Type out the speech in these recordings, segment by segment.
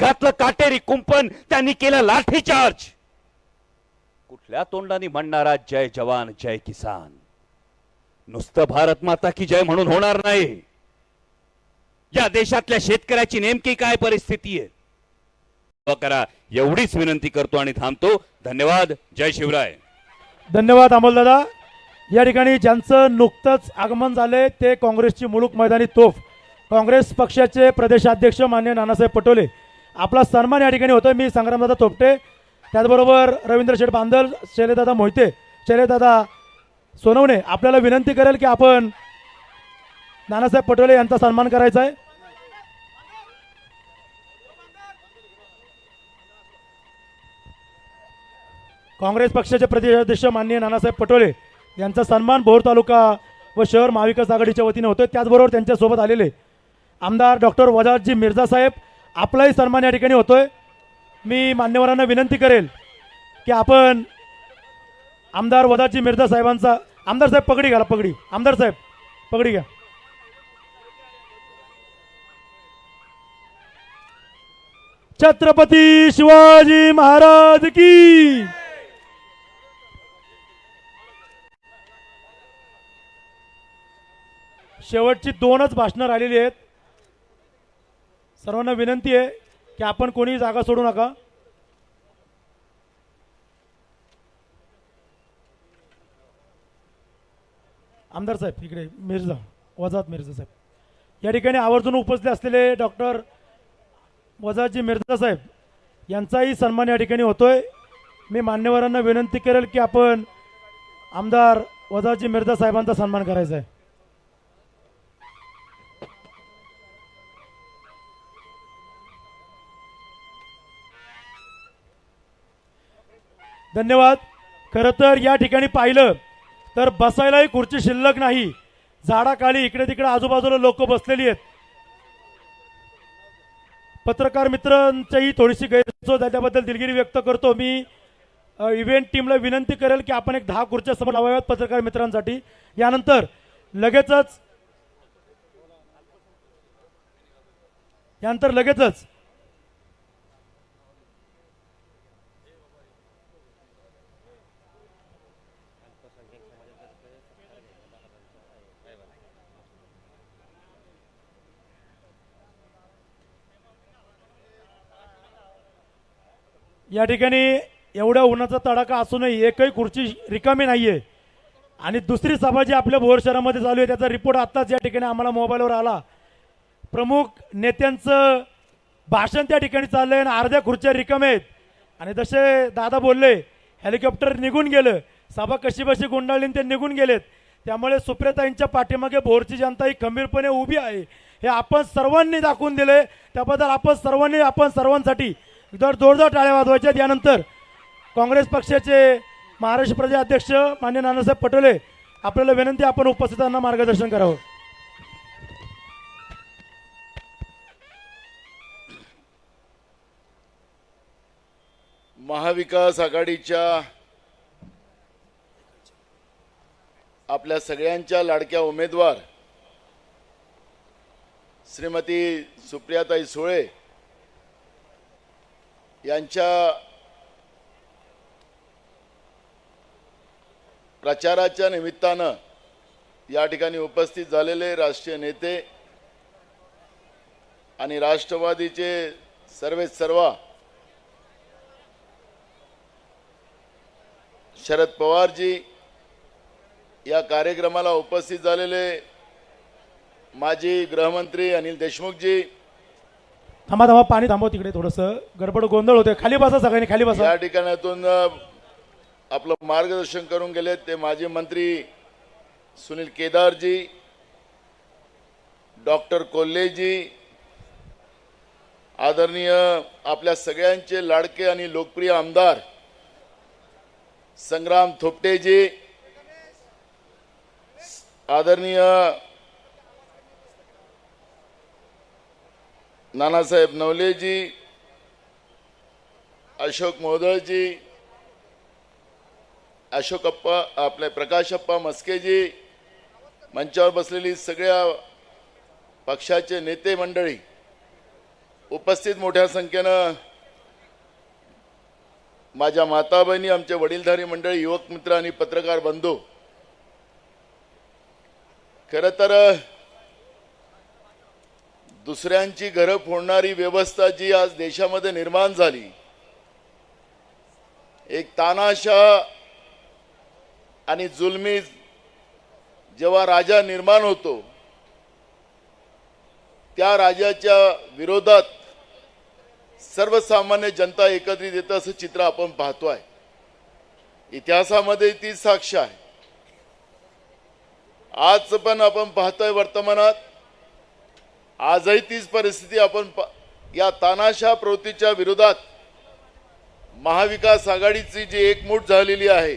घातलं काटेरी कुंपण त्यांनी केलं लाठीचार्ज कुठल्या तोंडाने म्हणणारा जय जवान जय किसान? नुसतं भारत माता की जय म्हणून होणार नाही. या देशातल्या शेतकऱ्याची नेमकी काय परिस्थिती आहे? करा एवढीच विनंती करतो आणि थांबतो. धन्यवाद जय शिवराय. धन्यवाद अमोलदादा. या ठिकाणी ज्यांचं नुकतंच आगमन झाले ते काँग्रेसची मुलूक मैदानी तोफ. काँग्रेस पक्षाचे प्रदेशाध्यक्ष मान्य नानासाहेब पटोले. आपला सन्मान या ठिकाणी होतो मी संग्रामदादा तोपटे त्याचबरोबर रवींद्र शेठ बांदल शैलेदादा मोहिते. शैलेदादा सोनवणे आपल्याला विनंती करेल की आपण नानासाहेब पटोले यांचा सन्मान करायचा आहे. काँग्रेस पक्षाचे प्रदेशाध्यक्ष माननीय नानासाहेब पटोले यांचा सन्मान भोर तालुका व शहर महाविकास आघाडीच्या वतीने होतोय. त्याचबरोबर त्यांच्यासोबत आलेले आमदार डॉक्टर वजाजी मिर्झा साहेब आपलाही सन्मान या ठिकाणी होतोय. मी मान्यवरांना विनंती करेल की आपण आमदार वदाजी मिर्झा साहेबांचा आमदार साहेब पगडी घाला पगडी. आमदार साहेब पगडी घ्या. छत्रपती शिवाजी महाराज की. शेवटची दोनच भाषणं राहिलेली आहेत. सर्वांना विनंती आहे की आपण कोणी जागा सोडू नका. आमदार साहेब इकडे मिर्झा वजात मिर्झा साहेब. या ठिकाणी आवर्जून उपस्थित असलेले डॉक्टर वजाजी मिर्झा साहेब यांचाही सन्मान या ठिकाणी होतोय. मी मान्यवरांना विनंती करेल की आपण आमदार वजाजी मिर्झा साहेबांचा सन्मान करायचा आहे. धन्यवाद. खरं तर या ठिकाणी पाहिलं तर बसायलाही खुर्ची शिल्लक नाही. झाडाखाली इकडे तिकडे आजूबाजूला लोक बसलेली आहेत. पत्रकार मित्रांच्याही थोडीशी गैरसोय त्याच्याबद्दल दिलगिरी व्यक्त करतो मी. इव्हेंट टीमला विनंती करेल की आपण एक दहा खुर्च्या समोर लावाव्यात पत्रकार मित्रांसाठी. यानंतर लगेचच यानंतर लगेचच या ठिकाणी एवढ्या उन्हाचा तडाखा असूनही एकही खुर्ची रिकामी नाहीये. आणि दुसरी सभा जी आपल्या भोर शहरामध्ये चालू आहे. त्याचा रिपोर्ट आत्ताच या ठिकाणी आम्हाला मोबाईलवर आला. प्रमुख नेत्यांचं भाषण त्या ठिकाणी चाललं आहे आणि अर्ध्या खुर्च्या रिकामे आहेत. आणि जसे दादा बोलले हेलिकॉप्टर निघून गेलं. सभा कशी बशी गुंडाळली ते निघून गेलेत. त्यामुळे सुप्रियताईंच्या पाठीमागे भोरची जनता ही खंबीरपणे उभी आहे. हे आपण सर्वांनी दाखवून दिले त्याबद्दल आपण सर्वांनी आपण सर्वांसाठी जर जोरदार टाळ्या वाजवायच्या. त्यानंतर काँग्रेस पक्षाचे महाराष्ट्र प्रदेश अध्यक्ष मान्य नानासाहेब पटोले आपल्याला विनंती आपण उपस्थितांना मार्गदर्शन करावं. महाविकास आघाडीच्या आपल्या सगळ्यांच्या लाडक्या उमेदवार श्रीमती सुप्रियाताई सुळे यांच्या प्रचाराच्या निमित्तानं या ठिकाणी उपस्थित झालेले राष्ट्रीय नेते आणि राष्ट्रवादीचे सर्वे सर्वा शरद पवारजी या कार्यक्रमाला उपस्थित झालेले माजी गृहमंत्री अनिल देशमुखजी थांबा थांबा पाणी थांबव तिकडे थोडस. गडबड गोंधळ होते खाली बसा सगळ्यांनी खाली बसा. या ठिकाणातून आपलं मार्गदर्शन करून गेले ते माजी मंत्री सुनील केदारजी डॉक्टर कोल्हेजी आदरणीय आपल्या सगळ्यांचे लाडके आणि लोकप्रिय आमदार संग्राम थोपटेजी आदरणीय नानासाहेब नवलेजी अशोक मोदळजी अशोकप्पा आपले प्रकाशप्पा मस्केजी मंचावर बसलेली सगळ्या पक्षाचे नेते मंडळी उपस्थित मोठ्या संख्येनं माझ्या माता बहिणी आमचे वडीलधारी मंडळी युवक मित्र आणि पत्रकार बंधू. खरं तर दुसऱ्यांची घरं फोडणारी व्यवस्था जी आज देशामध्ये निर्माण झाली एक तानाशा आणि जुलमी जेव्हा राजा निर्माण होतो त्या राजाच्या विरोधात सर्वसामान्य जनता एकत्रित येतं असं चित्र आपण पाहतो आहे इतिहासामध्ये ती साक्ष आहे. आज पण आपण पाहतोय वर्तमानात आजही तीच परिस्थिती आपण या तानाशा प्रवृत्तीच्या विरोधात महाविकास आघाडीची जी एकमूट झालेली आहे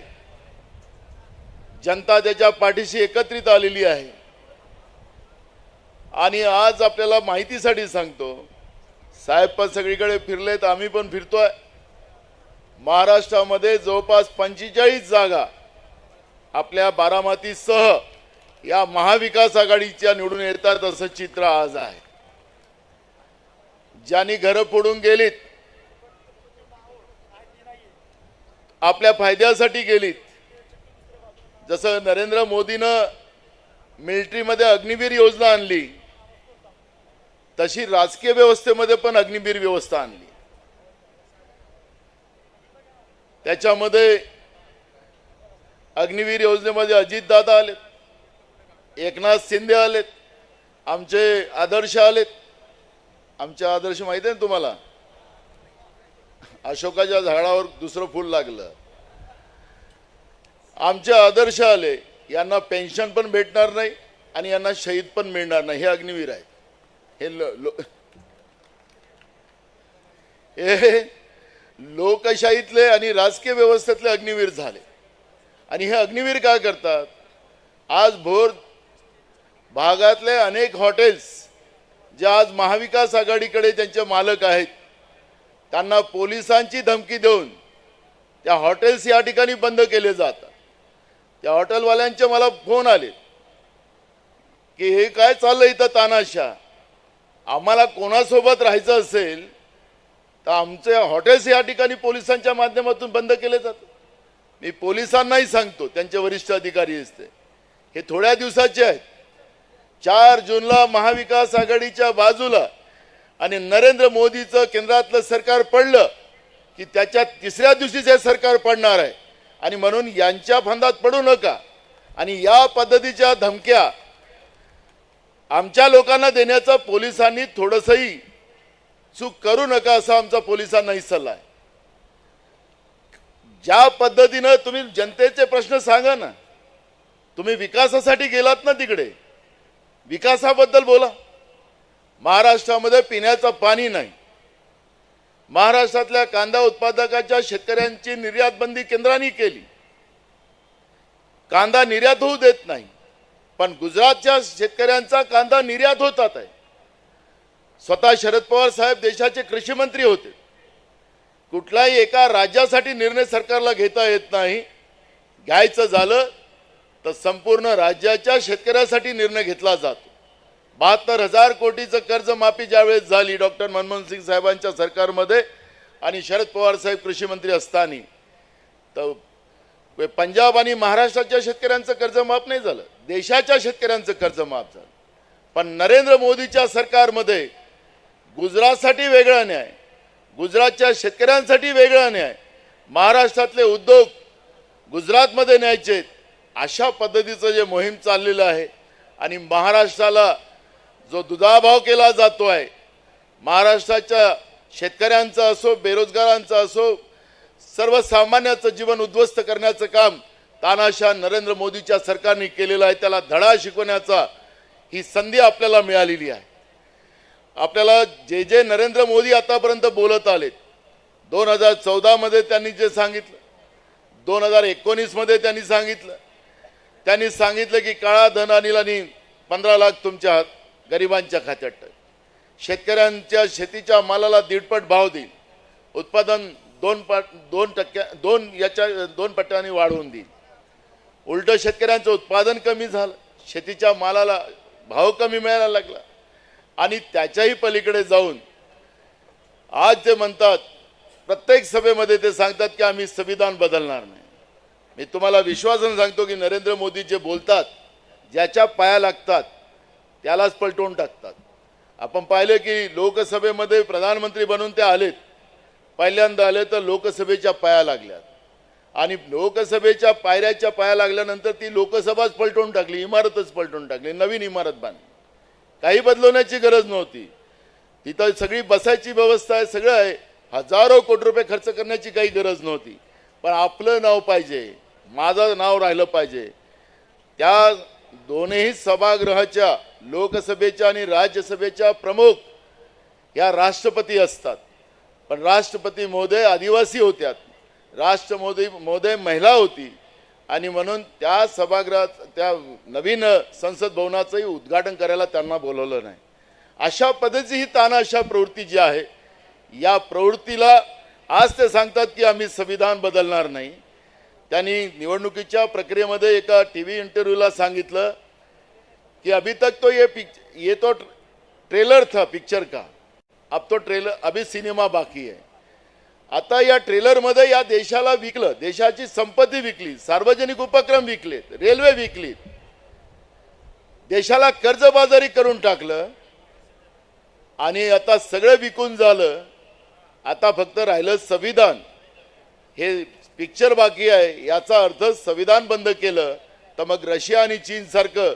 जनता त्याच्या पाठीशी एकत्रित आलेली आहे. आणि आज आपल्याला माहितीसाठी सांगतो साहेब पण सगळीकडे फिरलेत आम्ही पण फिरतोय. महाराष्ट्रामध्ये जवळपास पंचेचाळीस जागा आपल्या बारामतीसह या महाविकास आघाडीच्या निवडून येतात असं चित्र आज आहे. ज्यांनी घरं फोडून गेलीत आपल्या फायद्यासाठी गेलीत. जसं नरेंद्र मोदीनं मिलिटरीमध्ये अग्निवीर योजना आणली तशी राजकीय व्यवस्थेमध्ये पण अग्निवीर व्यवस्था आणली. त्याच्यामध्ये अग्निवीर योजनेमध्ये अजितदादा आलेत. एकनाथ शिंदे आलेत. आमचे आदर्श आलेत. आमचे आदर्श माहिती आहे ना तुम्हाला? अशोकाच्या झाडावर दुसरं फूल लागलं. आमचे आदर्श आले यांना पेन्शन पण भेटणार नाही आणि यांना शहीद पण मिळणार नाही. हे अग्निवीर आहेत हे लो, लो हे लोकशाहीतले आणि राजकीय व्यवस्थेतले अग्निवीर झाले. आणि हे अग्निवीर काय करतात? आज भोर भागातले अनेक हॉटेल्स जे आज महाविकास आघाडीकडे त्यांचे मालक आहेत त्यांना पोलिसांची धमकी देऊन त्या हॉटेल्स या ठिकाणी बंद केले जातात. त्या हॉटेलवाल्यांचे मला फोन आले की हे काय चाललं इथं तानाशा? आम्हाला कोणासोबत राहायचं असेल तर आमचे हॉटेल्स या ठिकाणी पोलिसांच्या माध्यमातून बंद केले जातात. मी पोलिसांनाही सांगतो त्यांचे वरिष्ठ अधिकारी असते. हे थोड्या दिवसाचे आहेत. चार जूनला महाविकास आघाडीच्या बाजूला आणि नरेंद्र मोदीचं केंद्रातलं सरकार पडलं की त्याच्या तिसऱ्या दिवशीच हे सरकार पडणार आहे. आणि म्हणून यांच्या फंदात पडू नका. आणि या पद्धतीच्या धमक्या आमच्या लोकांना देण्याचा पोलिसांनी थोडंसंही चूक करू नका असा आमचा पोलिसांनाही सल्ला आहे. ज्या पद्धतीनं तुम्ही जनतेचे प्रश्न सांगा ना तुम्ही विकासासाठी गेलात ना तिकडे विकासाबद्दल बोला. महाराष्ट्रामध्ये पिण्याचं पाणी नाही. महाराष्ट्रातल्या कांदा उत्पादकाच्या शेतकऱ्यांची निर्यात बंदी केंद्राने केली. कांदा निर्यात होऊ देत नाही पण गुजरातच्या शेतकऱ्यांचा कांदा निर्यात होतात आहे. स्वतः शरद पवार साहेब देशाचे कृषी मंत्री होते. कुठलाही एका राज्यासाठी निर्णय सरकारला घेता येत नाही. घ्यायचं झालं तर संपूर्ण राज्याच्या शेतकऱ्यासाठी निर्णय घेतला जातो. बहात्तर हजार कोटीचं कर्जमाफी ज्यावेळेस झाली डॉक्टर मनमोहन सिंग साहेबांच्या सरकारमध्ये आणि शरद पवार साहेब कृषी मंत्री असताना तर पंजाब आणि महाराष्ट्राच्या शेतकऱ्यांचं कर्ज माफ नाही झालं देशाच्या शेतकऱ्यांचं कर्ज माफ झालं. पण नरेंद्र मोदीच्या सरकारमध्ये गुजरातसाठी वेगळा न्याय गुजरातच्या शेतकऱ्यांसाठी वेगळा न्याय महाराष्ट्रातले उद्योग गुजरातमध्ये न्यायचे अशा पद्धतीचं जे मोहीम चाललेलं आहे आणि महाराष्ट्राला जो दुधाभाव केला जातो आहे महाराष्ट्राच्या शेतकऱ्यांचं असो बेरोजगारांचं असो सर्वसामान्याचं जीवन उद्ध्वस्त करण्याचं काम तानाशा नरेंद्र मोदीच्या सरकारने केलेलं आहे. त्याला धडा शिकवण्याचा ही संधी आपल्याला मिळालेली आहे. आपल्याला जे जे नरेंद्र मोदी आतापर्यंत बोलत आलेत दोन हजार चौदामध्ये त्यांनी जे सांगितलं दोन हजार एकोणीसमध्ये त्यांनी सांगितलं त्यांनी सांगितलं की काळा धन आणील आणि पंधरा लाख तुमच्या गरिबांच्या खात्यात टाक. शेतकऱ्यांच्या शेतीच्या मालाला दीडपट भाव देईल. उत्पादन दोन पट दोन टक्क्या दोन याच्या दोन पट्ट्यांनी वाढवून देईल. उलटं शेतकऱ्यांचं उत्पादन कमी झालं. शेतीच्या मालाला भाव कमी मिळायला लागला. आणि त्याच्याही पलीकडे जाऊन आज ते म्हणतात प्रत्येक सभेमध्ये ते सांगतात की आम्ही संविधान बदलणार नाही. मी तुम्हाला विश्वासानं सांगतो की नरेंद्र मोदी जे बोलतात ज्याच्या पाया लागतात त्यालाच पलटवून टाकतात. आपण पाहिले की लोकसभेमध्ये प्रधानमंत्री बनून ते आलेत. पहिल्यांदा आले तर लोकसभेच्या पाया लागल्यात. आणि लोकसभेच्या पायऱ्याच्या पाया लागल्यानंतर ती लोकसभाच पलटवून टाकली इमारतच पलटवून टाकली नवीन इमारत बांधली. काही बदलवण्याची गरज नव्हती. तिथं सगळी बसायची व्यवस्था आहे सगळं आहे. हजारो कोटी रुपये खर्च करण्याची काही गरज नव्हती. पण आपलं नाव पाहिजे माझं नाव राहिलं पाहिजे. त्या दोन्ही सभागृहाच्या लोकसभेच्या आणि राज्यसभेच्या प्रमुख या राष्ट्रपती असतात. पण राष्ट्रपती महोदय आदिवासी होत्यात. राष्ट्र मोदी महोदय महिला होती. आणि म्हणून त्या सभागृहात त्या नवीन संसद भवनाचंही उद्घाटन करायला त्यांना बोलवलं नाही. अशा पद्धतीची ही तानाशा प्रवृत्ती जी आहे या प्रवृत्तीला आज ते सांगतात की आम्ही संविधान बदलणार नाही. त्यांनी निवडणुकीच्या प्रक्रियेमध्ये एका टी व्ही इंटरव्ह्यूला सांगितलं कि अभी तक तो ये पिक ये तो ट्रेलर था पिक्चर का. अब तो ट्रेलर अभी सिनेमा बाकी आहे आता या ट्रेलरमध्ये या देशाला विकलं देशाची संपत्ती विकली सार्वजनिक उपक्रम विकलेत रेल्वे विकलीत देशाला कर्जबाजारी करून टाकलं आणि आता सगळं विकून झालं. आता फक्त राहिलं संविधान. हे पिक्चर बाकी आहे याचा अर्थ संविधान बंद केलं तर मग रशिया आणि चीन सारखं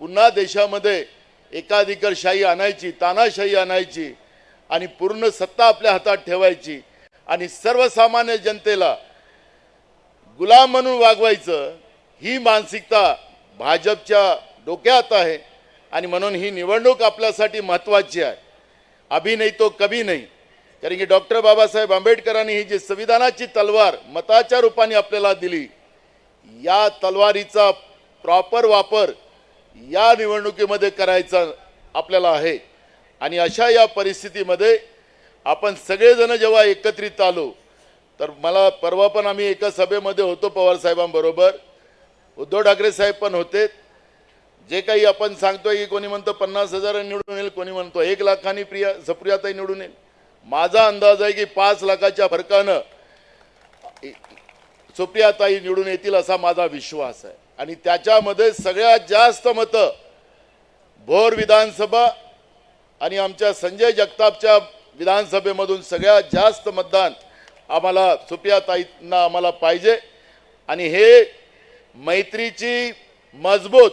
पुन्हा देशामध्ये एकाधिकारशाही आणायची तानाशाही आणायची आणि पूर्ण सत्ता आपल्या हातात ठेवायची आणि सर्वसामान्य जनतेला गुलाम म्हणून वागवायचं ही मानसिकता भाजपच्या डोक्यात आहे आणि म्हणून ही निवडणूक आपल्यासाठी महत्त्वाची आहे. अभी नाही तो कभी नाही. कारण की डॉक्टर बाबासाहेब आंबेडकरांनी ही जी संविधानाची तलवार मताच्या रूपाने आपल्याला दिली या तलवारीचा प्रॉपर वापर या निवडणुकीमध्ये करायचा आपल्याला आहे. आणि अशा या परिस्थितीमध्ये आपण सगळेजण जेव्हा एकत्रित आलो तर मला परवा पण आम्ही एका सभेमध्ये होतो पवार साहेबांबरोबर. उद्धव ठाकरे साहेब पण होते. जे काही आपण सांगतोय की कोणी म्हणतो पन्नास हजार निवडून येईल कोणी म्हणतो एक लाखांनी प्रिया सप्रियाताही निवडून येईल. माझा अंदाज आहे की पाच लाखाच्या फरकानं सुप्रियाताई निवडून येतील असा माझा विश्वास आहे. आणि त्याच्यामध्ये सगळ्यात जास्त मतं भोर विधानसभा आणि आमच्या संजय जगतापच्या विधानसभेमधून सगळ्यात जास्त मतदान आम्हाला सुप्रियाताईंना आम्हाला पाहिजे. आणि हे मैत्रीची मजबूत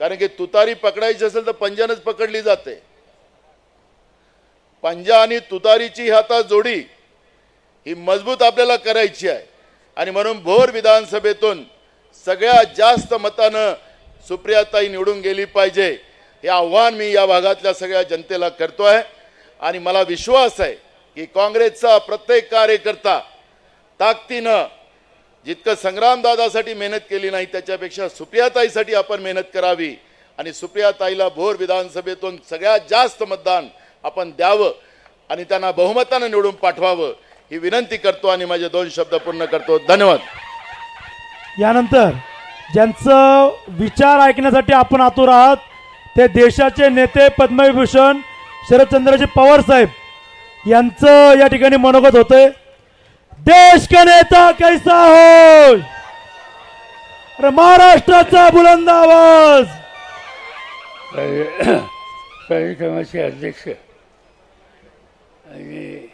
कारण की तुतारी पकडायची असेल तर पंजानच पकडली जाते. पंजा आणि तुतारीची हाता जोडी ही मजबूत आपल्याला करायची आहे. आणि म्हणून भोर विधानसभेतून सगळ्यात जास्त मतानं सुप्रियाताई निवडून गेली पाहिजे हे आव्हान मी या भागातल्या सगळ्या जनतेला करतो आहे. आणि मला विश्वास आहे की काँग्रेसचा प्रत्येक कार्यकर्ता ताकदीनं जितकं संग्रामदादासाठी मेहनत केली नाही त्याच्यापेक्षा सुप्रियाताईसाठी आपण मेहनत करावी. आणि सुप्रियाताईला भोर विधानसभेतून सगळ्यात जास्त मतदान आपण द्यावं आणि त्यांना बहुमतानं निवडून पाठवावं ही विनंती करतो आणि माझे दोन शब्द पूर्ण करतो धन्यवाद यानंतर ज्यांचं विचार ऐकण्यासाठी आपण आतुर आहात ते देशाचे नेते पद्मविभूषण शरदचंद्रजी पवार साहेब यांचं या ठिकाणी मनोगत होतंय देश का नेता कैसा हो अरे महाराष्ट्राचा बुलंद आवाज कार्य- कार्यक्रमाचे अध्यक्ष आणि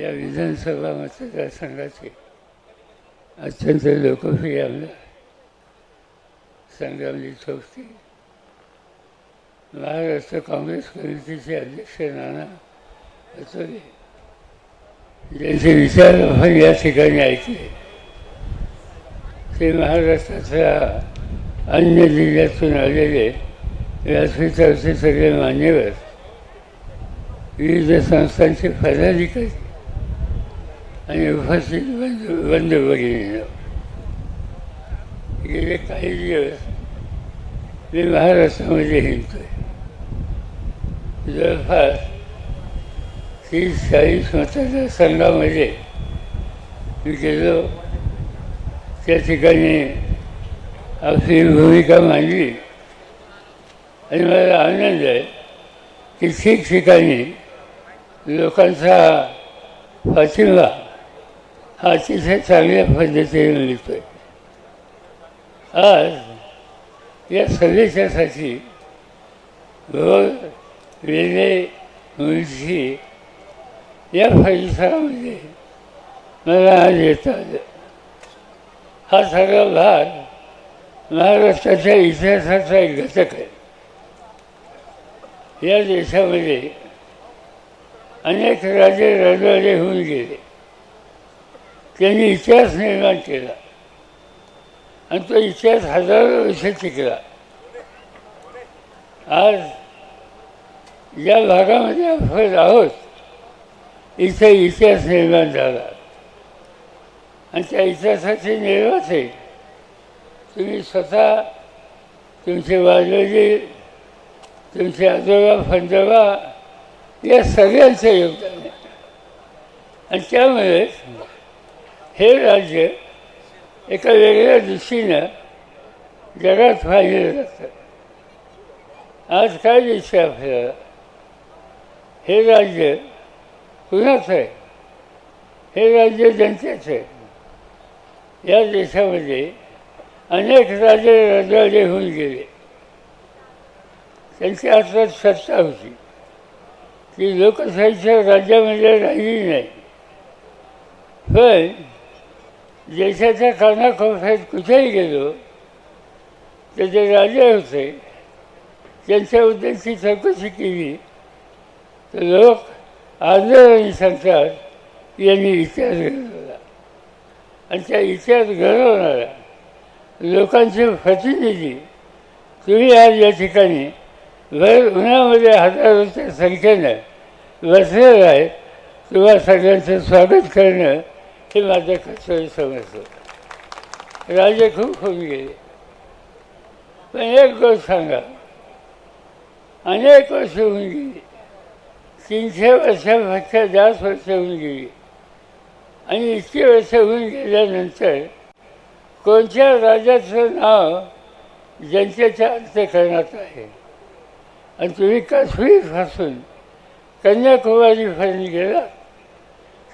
या विधानसभा मतदारसंघाचे अत्यंत लोकप्रिय आमदार संग्रामजी चौथी महाराष्ट्र काँग्रेस समितीचे अध्यक्ष नाना पटोले ज्यांचे विचार आपण या ठिकाणी ऐकले. ते महाराष्ट्राच्या अन्य जिल्ह्यातून आलेले व्यासपीठाचे सगळे मान्यवर विविध संस्थांचे पदाधिकारी आणि उपस्थित बंधू बंद गेले काही दिवस मी महाराष्ट्रामध्ये हिंडतोय. जवळपास तीस चाळीस संघामध्ये मी गेलो. त्या ठिकाणी आपली भूमिका मांडली. आणि मला आनंद आहे की ठिकठिकाणी लोकांचा पाठिंबा हा अतिशय चांगल्या पद्धतीने मिळतोय. आज या संदेशासाठी भगवान रेल्वे मुळशी या परिसरामध्ये मला आज येता आलं हा सगळा भाग महाराष्ट्राच्या इतिहासाचा एक घटक आहे. या देशामध्ये अनेक राजे राजवाडे होऊन गेले. त्यांनी इतिहास निर्माण केला. आणि तो इतिहास हजारो वर्ष टिकला. आज या भागामध्ये आपण आहोत. इथे इतिहास निर्माण झाला. आणि त्या इतिहासाचे निर्माते तुम्ही स्वतः तुमचे वाजवजी तुमचे आजोबा फंजोबा या सगळ्यांचं योगदान आहे आणि त्यामुळे हे राज्य एका वेगळ्या दृष्टीनं जगात पाहिलं जातं. आज काय दिसतं आपल्याला? हे राज्य कुणाचं आहे? हे राज्य जनतेचं आहे. या देशामध्ये अनेक राजे राजवाडे होऊन गेले. त्यांच्या आता सत्ता होती. की लोकशाहीच्या राज्यामध्ये राहिली नाही. पण देशाच्या कानाकोपऱ्यात कुठेही गेलो तर जे राजे होते त्यांच्याबद्दलची चौकशी केली तर लोक आदराने सांगतात यांनी इतिहास घडवला. आणि त्या इतिहास घडवणाऱ्या लोकांचे प्रतिनिधी तुम्ही आज या ठिकाणी भर उन्हामध्ये हजारोच्या संख्येनं बसलेलं आहे. किंवा सगळ्यांचं स्वागत करणं हे माझं कर्तव्य समजतं राजे खूप होऊन गेले. पण एक गोष्ट सांगा. अनेक वर्ष होऊन गेली. तीनशे वर्षापेक्षा जास्त वर्ष होऊन गेली. आणि इतकी वर्ष होऊन गेल्यानंतर कोणत्या राजाचं नाव जनतेच्या अंत्यकरणात आहे? आणि तुम्ही काश्मीरपासून कन्याकुमारी कन्याकुमारीपर्यंत गेला?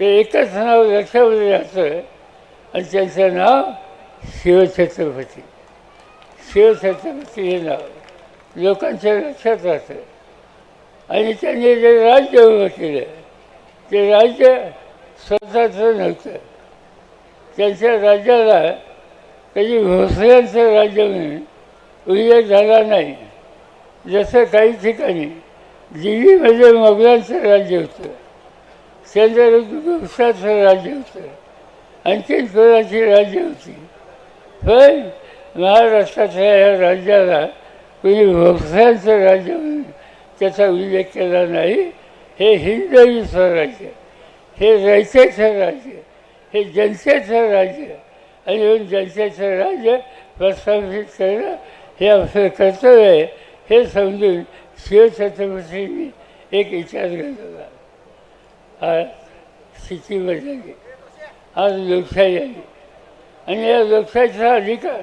ते एकच नाव लक्षामध्ये राहतं आणि त्यांचं नाव शिवछत्रपती. शिवछत्रपती हे नाव लोकांच्या लक्षात राहतं. आणि त्यांनी जे राज्य उभं केलं ते राज्य स्वतःचं नव्हतं. त्यांच्या राज्याला कधी भोसल्यांचं राज्य म्हणून उल्लेख झाला नाही. जसं काही ठिकाणी दिल्लीमध्ये म्हणजे मोगलांचं राज्य होतं. चंद्रगुप्ताचं राज्य होतं. आणखी कोणाची राज्य होती. पण महाराष्ट्राच्या या राज्याला कोणी भोसल्यांचं राज्य म्हणून त्याचा उल्लेख केला नाही. हे हिंदवीचं राज्य हे रयतेचं राज्य हे जनतेचं राज्य आणि जनतेचं राज्य प्रस्थापित करणं हे आपलं कर्तव्य आहे. हे समजून शिवछत्रपतींनी एक विचार घडवला आज स्थिती बदलली आज लोकशाही आली आणि या लोकशाहीचा अधिकार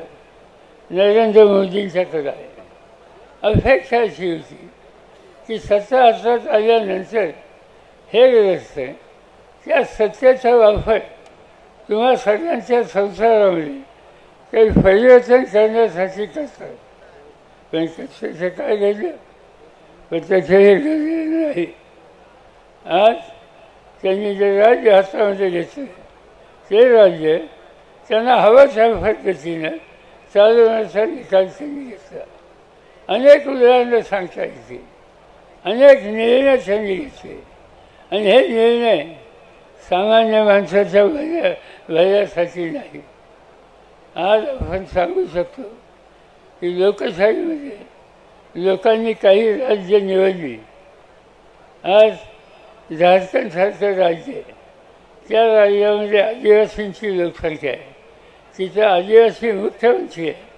नरेंद्र मोदींच्याकडे आहे. अपेक्षा अशी होती की सत्ता हातात आल्यानंतर हे ग्रस्त त्या सत्तेचा वापर किंवा सगळ्यांच्या संसारामध्ये काही परिवर्तन करण्यासाठी करतात. पण त्याचं काय घडलं पण त्याचं हे घडलेलं नाही. आज त्यांनी जे राज्य हातामध्ये घेतलं ते राज्य त्यांना हवं त्या पद्धतीनं चालवण्याचा निकाल त्यांनी घेतला. अनेक उदाहरणं सांगता येतील अनेक निर्णय त्यांनी घेतले. आणि हे निर्णय सामान्य माणसाच्या भल्या भल्यासाठी नाही. आज आपण सांगू शकतो की लोकशाहीमध्ये लोकांनी काही राज्य निवडली. आज झारखंडसारखं राज्य आहे. त्या राज्यामध्ये आदिवासींची लोकसंख्या आहे. तिथं आदिवासी मुख्यमंत्री आहे.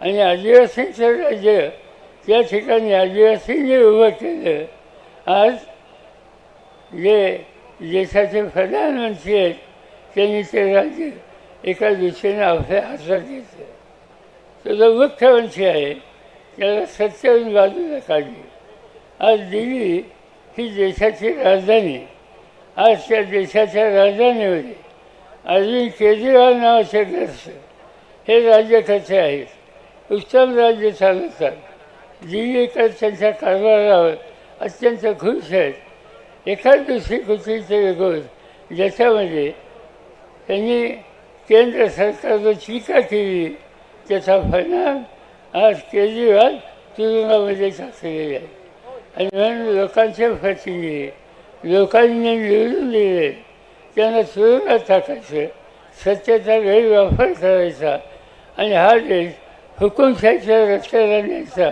आणि आदिवासींचं राज्य त्या ठिकाणी आदिवासींनी उभं केलं. आज जे देशाचे प्रधानमंत्री आहेत त्यांनी ते राज्य एका दिशेने आपल्या हातात घेतलं. तो जो मुख्यमंत्री आहे त्याला सत्तेवरून बाजूला काढली आज दिल्ली ही देशाची राजधानी. आज त्या देशाच्या राजधानीमध्ये अरविंद केजरीवाल नावाचे ग्रस्त हे राज्य कसे आहेत. उत्तम राज्य चालवतात. दिल्लीकर त्यांच्या कारभारावर अत्यंत खुश आहेत. एखाद दुसरी कुठलीचे गोष्ट ज्याच्यामध्ये त्यांनी केंद्र सरकारवर टीका केली त्याचा परिणाम आज केजरीवाल तुरुंगामध्ये टाकलेले आहे आणि म्हणून लोकांचे प्रतिनिधी लोकांनी निवडून दिले. त्यांना तुरुंगात टाकायचं. सत्तेचा गैरवापर करायचा. आणि हा देश हुकुमशाहीच्या रस्त्याला न्यायचा.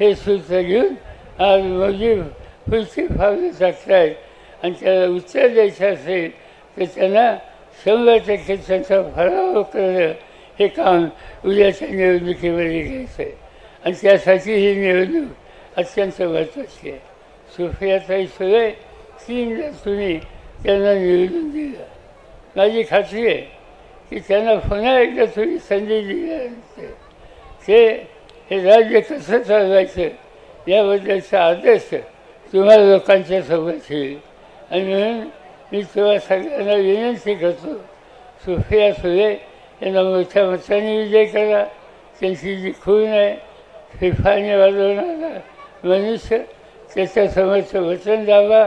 हे सूत्र घेऊन आज मोदी पुढची पावलं टाकतायत. आणि त्याला उत्तर द्यायचं असेल तर त्यांना शंभर टक्के त्यांचा फराव करणं हे काम उद्याच्या निवडणुकीमध्ये घ्यायचं आहे. आणि त्यासाठी ही निवडणूक अत्यंत महत्त्वाची आहे. सुफियाताई सुळे तीनदा तुम्ही त्यांना निवडून दिलं. माझी खात्री आहे की त्यांना पुन्हा एकदा तुम्ही संधी दिल्यानंतर ते हे राज्य कसं चालवायचं याबद्दलचा आदेश तुम्हाला लोकांच्या सोबत येईल. आणि म्हणून मी तुम्हाला सगळ्यांना विनंती करतो सुफिया सुळे त्यांना मोठ्या मताने विजय करा त्यांची जी खून आहे फिफाने वाजवणारा मनुष्य त्याच्या त्याच्यासमोरचं वचन द्यावा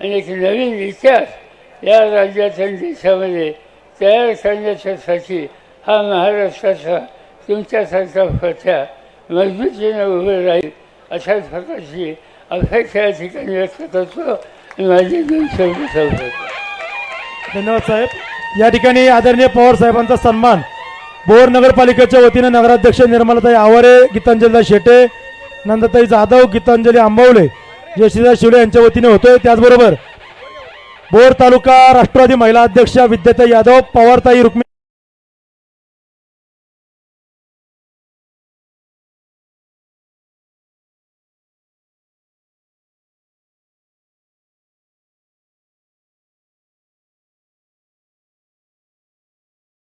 आणि एक नवीन इतिहास या राज्याच्या आणि देशामध्ये तयार करण्याच्यासाठी हा महाराष्ट्राचा तुमच्यासारखा फत्या मजबूतीनं उभं राहील अशाच प्रकारची अपेक्षा या ठिकाणी व्यक्त करतो माझे दोन शब्द धन्यवाद साहेब या ठिकाणी आदरणीय पवार साहेबांचा सन्मान. बोर नगरपालिकेच्या वतीनं नगराध्यक्ष निर्मलाताई आवारे गीतांजलीदा शेटे नंदताई जाधव गीतांजली आंबवले जयश्रीदास शिवले यांच्या वतीने होतोय. त्याचबरोबर बोर तालुका राष्ट्रवादी महिला अध्यक्षा विद्याताई यादव पवारताई रुक्मिणी